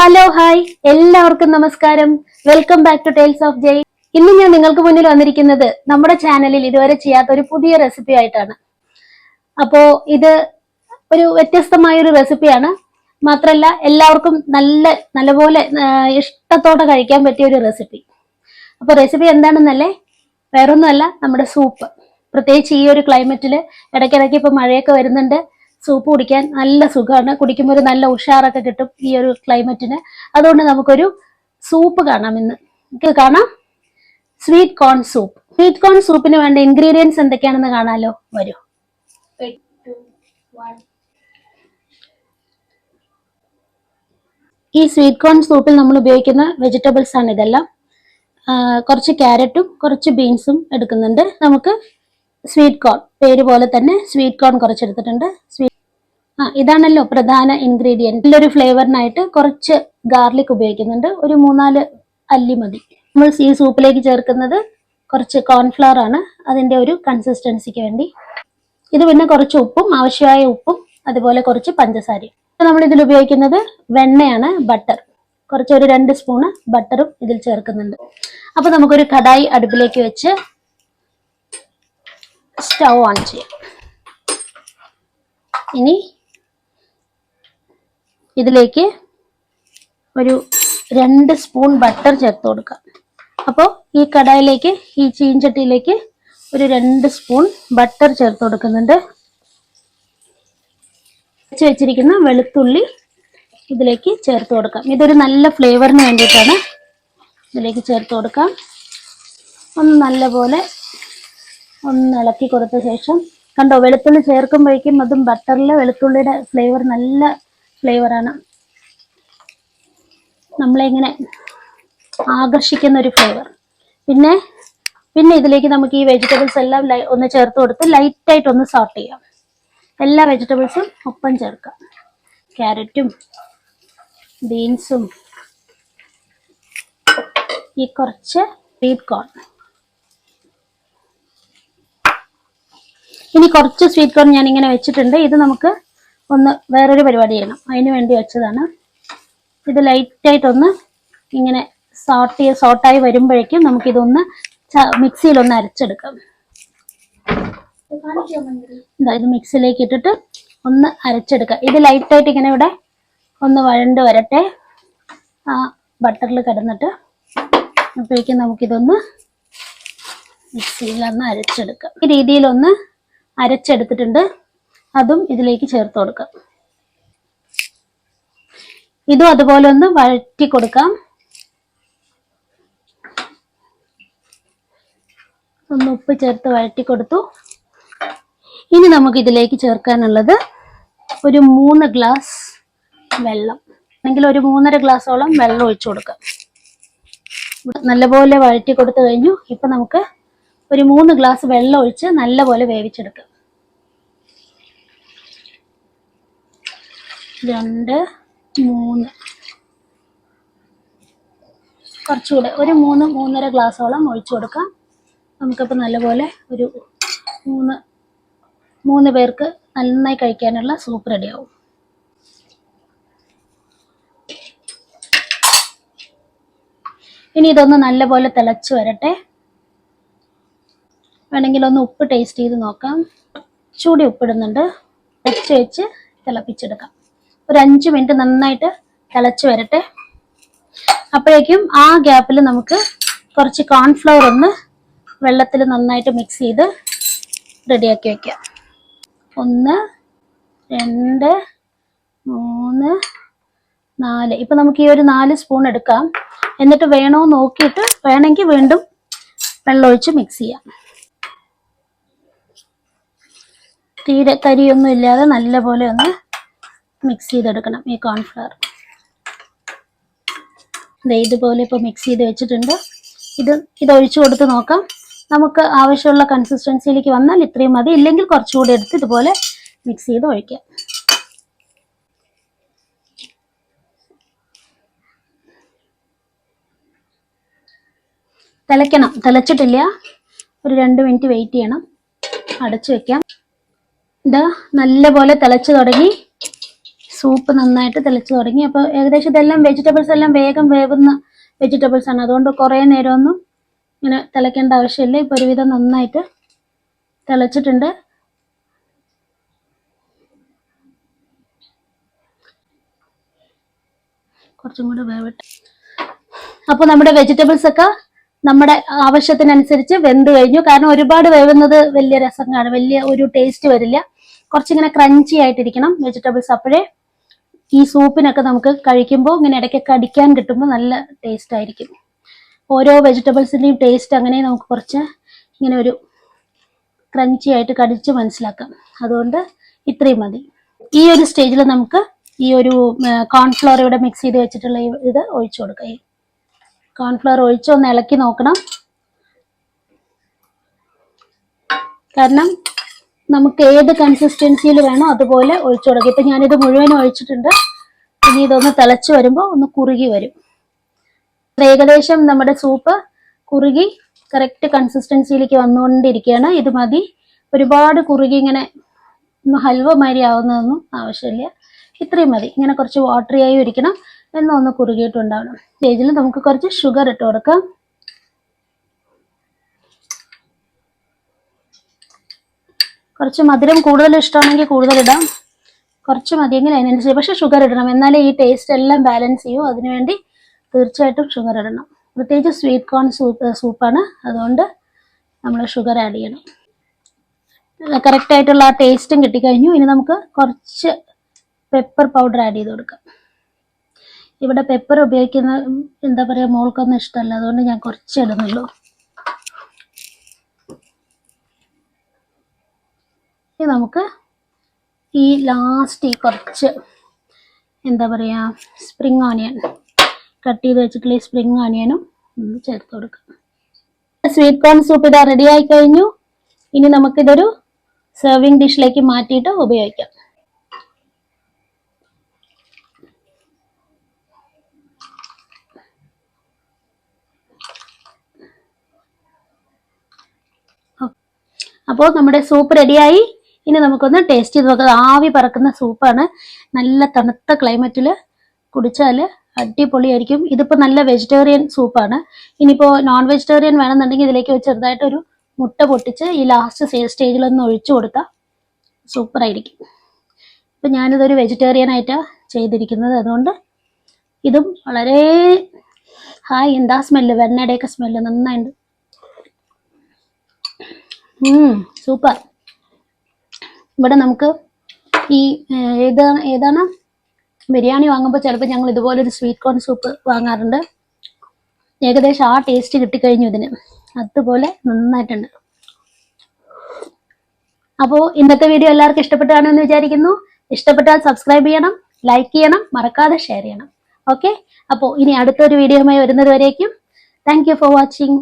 Hello hi. എല്ലാവർക്കും നമസ്കാരം. Welcome back to tales of Jai. ഇന്ന് ഞാൻ നിങ്ങൾക്ക് മുന്നിൽ വന്നിരിക്കുന്നത് നമ്മുടെ ചാനലിൽ ഇതുവരെ ചെയ്യാത്ത ഒരു പുതിയ റെസിപ്പി ആയിട്ടാണ്. അപ്പോ ഇത് ഒരു വ്യത്യസ്തമായ ഒരു റെസിപ്പിയാണ്. മാത്രല്ല എല്ലാവർക്കും നല്ല നല്ലപോലെ ഇഷ്ടത്തോടെ കഴിക്കാൻ പറ്റിയ ഒരു റെസിപ്പി. അപ്പൊ റെസിപ്പി എന്താണെന്നല്ലേ? വേറൊന്നുമല്ല നമ്മുടെ സൂപ്പ്. പ്രത്യേകിച്ച് ഈ ഒരു ക്ലൈമറ്റിൽ ഇടയ്ക്കിടയ്ക്ക് ഇപ്പൊ മഴയൊക്കെ വരുന്നുണ്ട്. സൂപ്പ് കുടിക്കാൻ നല്ല സുഖമാണ്. കുടിക്കുമ്പോൾ ഒരു നല്ല ഉഷാറൊക്കെ കിട്ടും ഈ ഒരു ക്ലൈമറ്റിന്. അതുകൊണ്ട് നമുക്കൊരു സൂപ്പ് കാണാം ഇന്ന്. നമുക്ക് കാണാം? Sweet corn soup sweet corn സൂപ്പിന് വേണ്ട ഇൻഗ്രീഡിയൻസ് എന്തൊക്കെയാണെന്ന് കാണാലോ? വരൂ. ഈ സ്വീറ്റ് കോൺ സൂപ്പിൽ നമ്മൾ ഉപയോഗിക്കുന്ന വെജിറ്റബിൾസ് ആണ് ഇതെല്ലാം. കുറച്ച് ക്യാരറ്റും കുറച്ച് ബീൻസും എടുക്കുന്നുണ്ട്. നമുക്ക് സ്വീറ്റ് കോൺ പേര് പോലെ തന്നെ സ്വീറ്റ് കോൺ കുറച്ചെടുത്തിട്ടുണ്ട്. സ്വീറ്റ് ആ ഇതാണല്ലോ പ്രധാന ഇൻഗ്രീഡിയന്റ് നല്ലൊരു ഫ്ലേവറിനായിട്ട് കുറച്ച് ഗാർലിക് ഉപയോഗിക്കുന്നുണ്ട്. ഒരു മൂന്നാൽ അല്ലി മതി. നമ്മൾ ഈ സൂപ്പിലേക്ക് ചേർക്കുന്നത് കുറച്ച് കോൺഫ്ലവർ ആണ്. അതിന്റെ ഒരു കൺസിസ്റ്റൻസിക്ക് വേണ്ടി. ഇത് പിന്നെ കുറച്ച് ഉപ്പും ആവശ്യമായ ഉപ്പും അതുപോലെ കുറച്ച് പഞ്ചസാരയും. നമ്മൾ ഇതിൽ ഉപയോഗിക്കുന്നത് വെണ്ണയാണ് ബട്ടർ കുറച്ചൊരു രണ്ട് സ്പൂണ് ബട്ടറും ഇതിൽ ചേർക്കുന്നുണ്ട്. അപ്പോൾ നമുക്കൊരു കടായി അടുപ്പിലേക്ക് വെച്ച് സ്റ്റൗ ഓൺ ചെയ്യാം. ഇനി ഇതിലേക്ക് ഒരു രണ്ട് സ്പൂൺ ബട്ടർ ചേർത്ത് കൊടുക്കാം. അപ്പോൾ ഈ കടായിലേക്ക് ഈ ചീഞ്ചട്ടിയിലേക്ക് ഒരു രണ്ട് സ്പൂൺ ബട്ടർ ചേർത്ത് കൊടുക്കുന്നുണ്ട്. വെച്ച് വെച്ചിരിക്കുന്ന വെളുത്തുള്ളി ഇതിലേക്ക് ചേർത്ത് കൊടുക്കാം. ഇതൊരു നല്ല ഫ്ലേവറിന് വേണ്ടിയിട്ടാണ് ഇതിലേക്ക് ചേർത്ത് കൊടുക്കാം. ഒന്ന് നല്ലപോലെ ഒന്ന് ഇളക്കി കൊടുത്ത ശേഷം കണ്ടോ വെളുത്തുള്ളി ചേർക്കുമ്പോഴേക്കും അതും ബട്ടറിൽ വെളുത്തുള്ളിയുടെ ഫ്ലേവർ നല്ല ഫ്ലേവറാണ് നമ്മളെ ഇങ്ങനെ ആകർഷിക്കുന്ന ഒരു ഫ്ലേവർ പിന്നെ പിന്നെ ഇതിലേക്ക് നമുക്ക് ഈ വെജിറ്റബിൾസ് എല്ലാം ഒന്ന് ചേർത്ത് കൊടുത്ത് ലൈറ്റായിട്ട് ഒന്ന് സോട്ട് ചെയ്യാം. എല്ലാ വെജിറ്റബിൾസും ഒപ്പം ചേർക്കാം. ക്യാരറ്റും ബീൻസും ഈ കുറച്ച് സ്വീറ്റ് കോൺ ഇനി കുറച്ച് സ്വീറ്റ് കോൺ ഞാൻ ഇങ്ങനെ വെച്ചിട്ടുണ്ട്. ഇത് നമുക്ക് ഒന്ന് വേറൊരു പരിപാടി ചെയ്യണം. അതിന് വേണ്ടി വെച്ചതാണ്. ഇത് ലൈറ്റായിട്ടൊന്ന് ഇങ്ങനെ സോട്ട് സോട്ടായി വരുമ്പോഴേക്കും നമുക്കിതൊന്ന് മിക്സിയിലൊന്ന് അരച്ചെടുക്കാം. ഇതാ ഇത് മിക്സിയിലേക്ക് ഇട്ടിട്ട് ഒന്ന് അരച്ചെടുക്കുക ഇത് ലൈറ്റായിട്ട് ഇങ്ങനെ ഇവിടെ ഒന്ന് വഴണ്ട് വരട്ടെ. ആ ബട്ടറിൽ കിടന്നിട്ട് അപ്പോഴേക്കും നമുക്കിതൊന്ന് മിക്സിയിലൊന്ന് അരച്ചെടുക്കാം. ഈ രീതിയിലൊന്ന് അരച്ചെടുത്തിട്ടുണ്ട്. അതും ഇതിലേക്ക് ചേർത്ത് കൊടുക്കാം. ഇതും അതുപോലെ ഒന്ന് വഴറ്റി കൊടുക്കാം. ഒന്ന് ഉപ്പ് ചേർത്ത് വഴറ്റി കൊടുത്തു. ഇനി നമുക്ക് ഇതിലേക്ക് ചേർക്കാനുള്ളത് ഒരു മൂന്ന് ഗ്ലാസ് വെള്ളം. അല്ലെങ്കിൽ ഒരു മൂന്നര ഗ്ലാസോളം വെള്ളം ഒഴിച്ചു കൊടുക്കാം. നല്ലപോലെ വഴറ്റി കൊടുത്തു കഴിഞ്ഞു. ഇപ്പൊ നമുക്ക് ഒരു മൂന്ന് ഗ്ലാസ് വെള്ളം ഒഴിച്ച് നല്ലപോലെ വേവിച്ചെടുക്കുക. രണ്ട് മൂന്ന്. കുറച്ചുകൂടെ ഒരു മൂന്ന് മൂന്നര ഗ്ലാസ്സോളം ഒഴിച്ചു കൊടുക്കാം. നമുക്കപ്പോൾ നല്ലപോലെ ഒരു മൂന്ന് മൂന്ന് പേർക്ക് നന്നായി കഴിക്കാനുള്ള സൂപ്പ് റെഡിയാവും ഇനി ഇതൊന്ന് നല്ലപോലെ തിളച്ച് വരട്ടെ. വേണമെങ്കിൽ ഒന്ന് ഉപ്പ് ടേസ്റ്റ് ചെയ്ത് നോക്കാം. ചൂടി ഉപ്പിടുന്നുണ്ട്. വെച്ച് വെച്ച് തിളപ്പിച്ചെടുക്കാം. ഒരു അഞ്ച് മിനിറ്റ് നന്നായിട്ട് തിളച്ച് വരട്ടെ. അപ്പോഴേക്കും ആ ഗ്യാപ്പിൽ നമുക്ക് കുറച്ച് കോൺഫ്ലവർ ഒന്ന് വെള്ളത്തിൽ നന്നായിട്ട് മിക്സ് ചെയ്ത് റെഡിയാക്കി വയ്ക്കാം ഒന്ന് രണ്ട് മൂന്ന് നാല്. ഇപ്പം നമുക്ക് ഈ ഒരു നാല് സ്പൂൺ എടുക്കാം. എന്നിട്ട് വേണോ നോക്കിയിട്ട് വേണമെങ്കിൽ വീണ്ടും വെള്ളമൊഴിച്ച് മിക്സ് ചെയ്യാം. തീരെ തരിയൊന്നും ഇല്ലാതെ നല്ലപോലെ ഒന്ന് മിക്സ് ചെയ്തെടുക്കണം ഈ കോൺഫ്ലവർ ദേ ഇതുപോലെ ഇപ്പോൾ മിക്സ് ചെയ്ത് വെച്ചിട്ടുണ്ട്. ഇത് ഇത് ഒഴിച്ചു കൊടുത്ത് നോക്കാം. നമുക്ക് ആവശ്യമുള്ള കൺസിസ്റ്റൻസിയിലേക്ക് വന്നാൽ ഇത്രയും മതി. ഇല്ലെങ്കിൽ കുറച്ചുകൂടി എടുത്ത് ഇതുപോലെ മിക്സ് ചെയ്ത് ഒഴിക്കാം. തിളയ്ക്കണം. തിളച്ചിട്ടില്ല. ഒരു രണ്ട് മിനിറ്റ് വെയിറ്റ് ചെയ്യണം. അടച്ചു വെക്കാം. ഇതാ നല്ലപോലെ തിളച്ചു തുടങ്ങി. സൂപ്പ് നന്നായിട്ട് തിളച്ചു തുടങ്ങി. അപ്പോൾ ഏകദേശം ഇതെല്ലാം വെജിറ്റബിൾസ് എല്ലാം വേഗം വേവുന്ന വെജിറ്റബിൾസ് ആണ്. അതുകൊണ്ട് കുറേ നേരമൊന്നും ഇങ്ങനെ തിളയ്ക്കേണ്ട ആവശ്യമില്ല. ഇപ്പോൾ ഒരുവിധം നന്നായിട്ട് തിളച്ചിട്ടുണ്ട്. കുറച്ചും കൂടി വേവട്ടെ. അപ്പോൾ നമ്മുടെ വെജിറ്റബിൾസ് ഒക്കെ നമ്മുടെ ആവശ്യത്തിനനുസരിച്ച് വെന്ത് കഴിഞ്ഞു. കാരണം ഒരുപാട് വേവുന്നത് വലിയ രസം വലിയ ഒരു ടേസ്റ്റ് വരില്ല. കുറച്ചിങ്ങനെ ക്രഞ്ചി ആയിട്ടിരിക്കണം വെജിറ്റബിൾസ് അപ്പോഴേ ഈ സൂപ്പിനൊക്കെ നമുക്ക് കഴിക്കുമ്പോൾ ഇങ്ങനെ ഇടയ്ക്കൊക്കെ അടിക്കാൻ കിട്ടുമ്പോൾ നല്ല ടേസ്റ്റ് ആയിരിക്കും. ഓരോ വെജിറ്റബിൾസിന്റെയും ടേസ്റ്റ് അങ്ങനെ നമുക്ക് കുറച്ച് ഇങ്ങനെ ഒരു ക്രഞ്ചി ആയിട്ട് കടിച്ച് മനസ്സിലാക്കാം. അതുകൊണ്ട് ഇത്രയും മതി. ഈ ഒരു സ്റ്റേജിൽ നമുക്ക് ഈ ഒരു കോൺഫ്ലവർ ഇവിടെ മിക്സ് ചെയ്ത് വെച്ചിട്ടുള്ള ഇത് ഒഴിച്ചു കൊടുക്കാം. കോൺഫ്ലവർ ഒഴിച്ച് ഒന്ന് ഇളക്കി നോക്കണം. കാരണം നമുക്ക് ഏത് കൺസിസ്റ്റൻസിയിൽ വേണോ അതുപോലെ ഒഴിച്ചു കൊടുക്കാം. ഇപ്പം ഞാനിത് മുഴുവനും ഒഴിച്ചിട്ടുണ്ട്. ഇനി ഇതൊന്ന് തിളച്ച് വരുമ്പോൾ ഒന്ന് കുറുകി വരും. ഏകദേശം നമ്മുടെ സൂപ്പ് കുറുകി കറക്റ്റ് കൺസിസ്റ്റൻസിയിലേക്ക് വന്നുകൊണ്ടിരിക്കുകയാണ്. ഇത് മതി. ഒരുപാട് കുറുകി ഇങ്ങനെ ഹൽവ മാതിരി ആവുന്നതൊന്നും ആവശ്യമില്ല. ഇത്രയും മതി. ഇങ്ങനെ കുറച്ച് വാട്ടറി ആയി ഇരിക്കണം. എന്നാൽ ഒന്ന് കുറുകിയിട്ടുണ്ടാവണം. സ്റ്റേജിൽ നമുക്ക് കുറച്ച് ഷുഗർ ഇട്ട് കൊടുക്കാം. കുറച്ച് മധുരം കൂടുതൽ ഇഷ്ടമാണെങ്കിൽ കൂടുതൽ ഇടാം. കുറച്ച് മതിയെങ്കിൽ അതിനനുസരിച്ച്. പക്ഷെ ഷുഗർ ഇടണം. എന്നാലേ ഈ ടേസ്റ്റ് എല്ലാം ബാലൻസ് ചെയ്യൂ. അതിനുവേണ്ടി തീർച്ചയായിട്ടും ഷുഗർ ഇടണം. പ്രത്യേകിച്ച് സ്വീറ്റ് കോൺ സൂപ്പ് സൂപ്പാണ് അതുകൊണ്ട് നമ്മൾ ഷുഗർ ആഡ് ചെയ്യണം. കറക്റ്റ് ആയിട്ടുള്ള ആ ടേസ്റ്റും കിട്ടിക്കഴിഞ്ഞു. ഇനി നമുക്ക് കുറച്ച് പെപ്പർ പൗഡർ ആഡ് ചെയ്ത് കൊടുക്കാം. ഇവിടെ പെപ്പർ ഉപയോഗിക്കുന്ന എന്താ പറയുക മോൾക്കൊന്നും ഇഷ്ടമല്ല. അതുകൊണ്ട് ഞാൻ കുറച്ച് ഇടുന്നുള്ളൂ. ഇനി നമുക്ക് ഈ ലാസ്റ്റ് ഈ കുറച്ച് എന്താ പറയുക സ്പ്രിങ് ഓണിയൻ കട്ട് ചെയ്ത് വെച്ചിട്ടുള്ള ഈ സ്പ്രിങ് ഓണിയനും ഒന്ന് ചേർത്ത് കൊടുക്കാം. സ്വീറ്റ് കോൺ സൂപ്പ് ഇതാ റെഡി ആയി കഴിഞ്ഞു. ഇനി നമുക്കിതൊരു സെർവിങ് ഡിഷിലേക്ക് മാറ്റിയിട്ട് ഉപയോഗിക്കാം. അപ്പോൾ നമ്മുടെ സൂപ്പ് റെഡിയായി ഇനി നമുക്കൊന്ന് ടേസ്റ്റ് ചെയ്ത് നോക്കാം. ആവി പറക്കുന്ന സൂപ്പാണ് നല്ല തണുത്ത ക്ലൈമറ്റിൽ കുടിച്ചാൽ അടിപൊളിയായിരിക്കും. ഇതിപ്പോൾ നല്ല വെജിറ്റേറിയൻ സൂപ്പാണ് ഇനിയിപ്പോൾ നോൺ വെജിറ്റേറിയൻ വേണമെന്നുണ്ടെങ്കിൽ ഇതിലേക്ക് ചെറുതായിട്ടൊരു മുട്ട പൊട്ടിച്ച് ഈ ലാസ്റ്റ് സ്റ്റേജിലൊന്ന് ഒഴിച്ചു കൊടുത്താൽ സൂപ്പറായിരിക്കും ഇപ്പം ഞാനിതൊരു വെജിറ്റേറിയൻ ആയിട്ടാണ് ചെയ്തിരിക്കുന്നത്. അതുകൊണ്ട് ഇതും വളരെ ഹായ് എന്താ സ്മെല്ല് വെണ്ണയുടെയൊക്കെ സ്മെല്ല് നന്നായിട്ടുണ്ട് സൂപ്പർ ഇവിടെ നമുക്ക് ഈ ഏതാണ് ഏതാണ്? ബിരിയാണി വാങ്ങുമ്പോൾ ചിലപ്പോൾ ഞങ്ങൾ ഇതുപോലൊരു സ്വീറ്റ് കോൺ സൂപ്പ് വാങ്ങാറുണ്ട്. ഏകദേശം ആ ടേസ്റ്റ് കിട്ടിക്കഴിഞ്ഞു ഇതിന്. അതുപോലെ നന്നായിട്ടുണ്ട്. അപ്പോൾ ഇന്നത്തെ വീഡിയോ എല്ലാവർക്കും ഇഷ്ടപ്പെട്ടാണെന്ന് വിചാരിക്കുന്നു. ഇഷ്ടപ്പെട്ടാൽ സബ്സ്ക്രൈബ് ചെയ്യണം ലൈക്ക് ചെയ്യണം മറക്കാതെ ഷെയർ ചെയ്യണം. ഓക്കെ അപ്പോൾ ഇനി അടുത്തൊരു വീഡിയോയുമായി വരുന്നത് വരേക്കും. Thank for watching